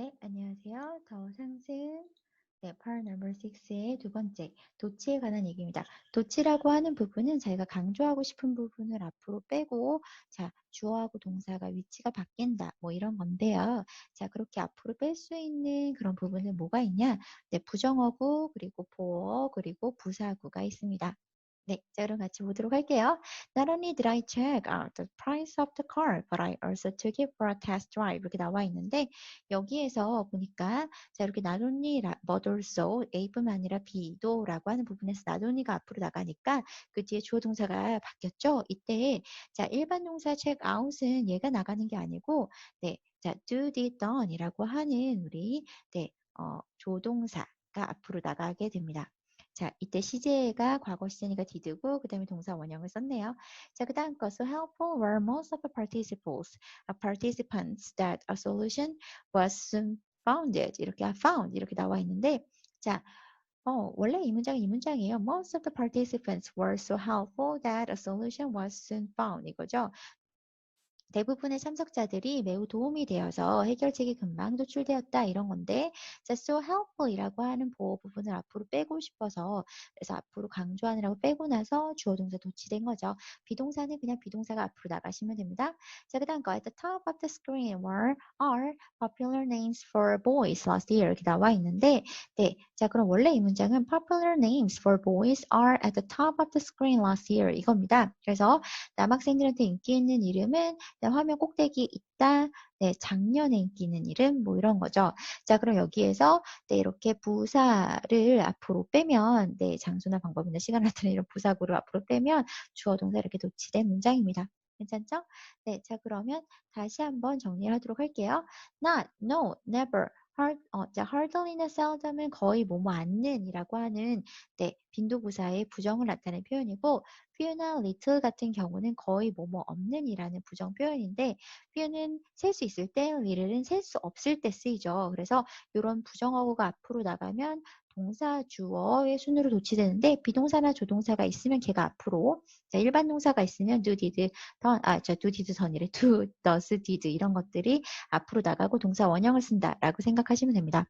네, 안녕하세요. 더 상승 네, part number 6의 두 번째, 도치에 관한 얘기입니다. 도치라고 하는 부분은 저희가 강조하고 싶은 부분을 앞으로 빼고, 자, 주어하고 동사가 위치가 바뀐다, 뭐 이런 건데요. 자, 그렇게 앞으로 뺄 수 있는 그런 부분은 뭐가 있냐? 네, 부정어구, 그리고 보어, 그리고 부사구가 있습니다. 네, 자 그럼 같이 보도록 할게요. Not only did I check out the price of the car, but I also took it for a test drive. 이렇게 나와 있는데 여기에서 보니까 자 이렇게 not only but also A뿐만 아니라 B도라고 하는 부분에서 not only가 앞으로 나가니까 그 뒤에 주어 동사가 바뀌었죠. 이때 자 일반 동사 check out은 얘가 나가는 게 아니고 네, 자 do, did, done이라고 하는 우리 네, 어, 조동사 가 앞으로 나가게 됩니다. 자, 이때 시제가 과거 시제니까 did고 그 다음에 동사 원형을 썼네요. 자, 그 다음 거 so helpful were most of the participants, uh, participants that a solution was soon founded 이렇게 found 이렇게 나와 있는데 자, 어, 원래 이 문장은 이 문장이에요. Most of the participants were so helpful that a solution was soon found 이거죠. 대부분의 참석자들이 매우 도움이 되어서 해결책이 금방 도출되었다 이런 건데 자, so helpful이라고 하는 보호 부분을 앞으로 빼고 싶어서 그래서 앞으로 강조하느라고 빼고 나서 주어 동사 도치된 거죠. 비동사는 그냥 비동사가 앞으로 나가시면 됩니다. 자, 그 다음 거 at the top of the screen were are popular names for boys last year 이렇게 나와 있는데 네, 자 그럼 원래 이 문장은 popular names for boys are at the top of the screen last year 이겁니다. 그래서 남학생들한테 인기 있는 이름은 네, 화면 꼭대기에 있다. 네, 작년에 인기 있는 이름 뭐 이런 거죠. 자, 그럼 여기에서 네, 이렇게 부사를 앞으로 빼면 네, 장소나 방법이나 시간 같은 이런 부사구를 앞으로 빼면 주어 동사 이렇게 도치된 문장입니다. 괜찮죠? 네, 자 그러면 다시 한번 정리를 하도록 할게요. Not, no, never, hard, 어, 자, hardly나 seldom은 거의 뭐뭐 않는이라고 하는 네, 빈도부사의 부정을 나타내는 표현이고 few나 little 같은 경우는 거의 뭐뭐 없는이라는 부정 표현인데 few는 셀 수 있을 때 little은 셀 수 없을 때 쓰이죠. 그래서 이런 부정어구가 앞으로 나가면 동사 주어의 순으로 도치되는데 비동사나 조동사가 있으면 걔가 앞으로 자, 일반 동사가 있으면 do, did, done, 아, 저 do, did, done이래. do, does, did 이런 것들이 앞으로 나가고 동사 원형을 쓴다라고 생각하시면 됩니다.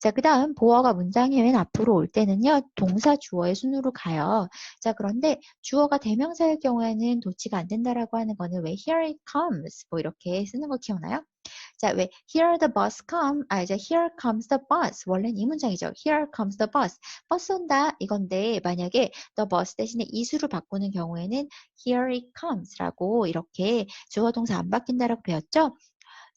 자, 그 다음 보어가 문장에 맨 앞으로 올 때는요. 동사 주어의 순으로 가요. 자, 그런데 주어가 대명사일 경우에는 도치가 안 된다라고 하는 거는 왜 here it comes 뭐 이렇게 쓰는 거 기억나요? 자, 왜 here the bus come, 아, 이제 here comes the bus. 원래는 이 문장이죠. here comes the bus. 버스 온다 이건데 만약에 the bus 대신에 이수를 바꾸는 경우에는 here it comes라고 이렇게 주어 동사 안 바뀐다라고 배웠죠?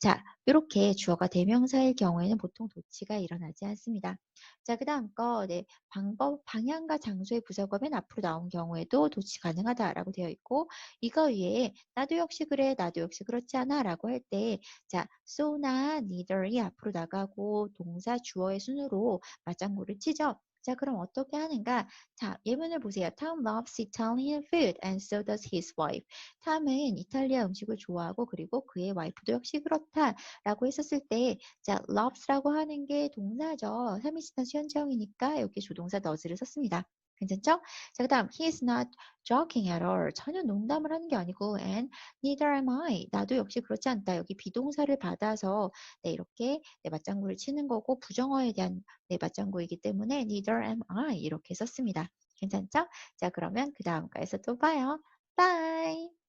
자, 이렇게 주어가 대명사일 경우에는 보통 도치가 일어나지 않습니다. 자, 그 다음 거, 네, 방법, 방향과 장소의 맨 앞으로 나온 경우에도 도치 가능하다라고 되어 있고, 이거 위에 나도 역시 그래, 나도 역시 그렇지 않아 라고 할 때, 자, so나 neither이 앞으로 나가고 동사 주어의 순으로 맞장구를 치죠. 자, 그럼 어떻게 하는가? 자, 예문을 보세요. Tom loves Italian food and so does his wife. 탐은 이탈리아 음식을 좋아하고 그리고 그의 와이프도 역시 그렇다 라고 했었을 때 자, loves라고 하는 게 동사죠. 3인칭단 수현체형이니까 여기 조동사 does를 썼습니다. 괜찮죠? 자, 그 다음 he is not joking at all. 전혀 농담을 하는 게 아니고 and neither am I. 나도 역시 그렇지 않다. 여기 비동사를 받아서 네, 이렇게 네, 맞장구를 치는 거고 부정어에 대한 네, 맞장구이기 때문에 neither am I 이렇게 썼습니다. 괜찮죠? 자, 그러면 그 다음 거에서 또 봐요. Bye!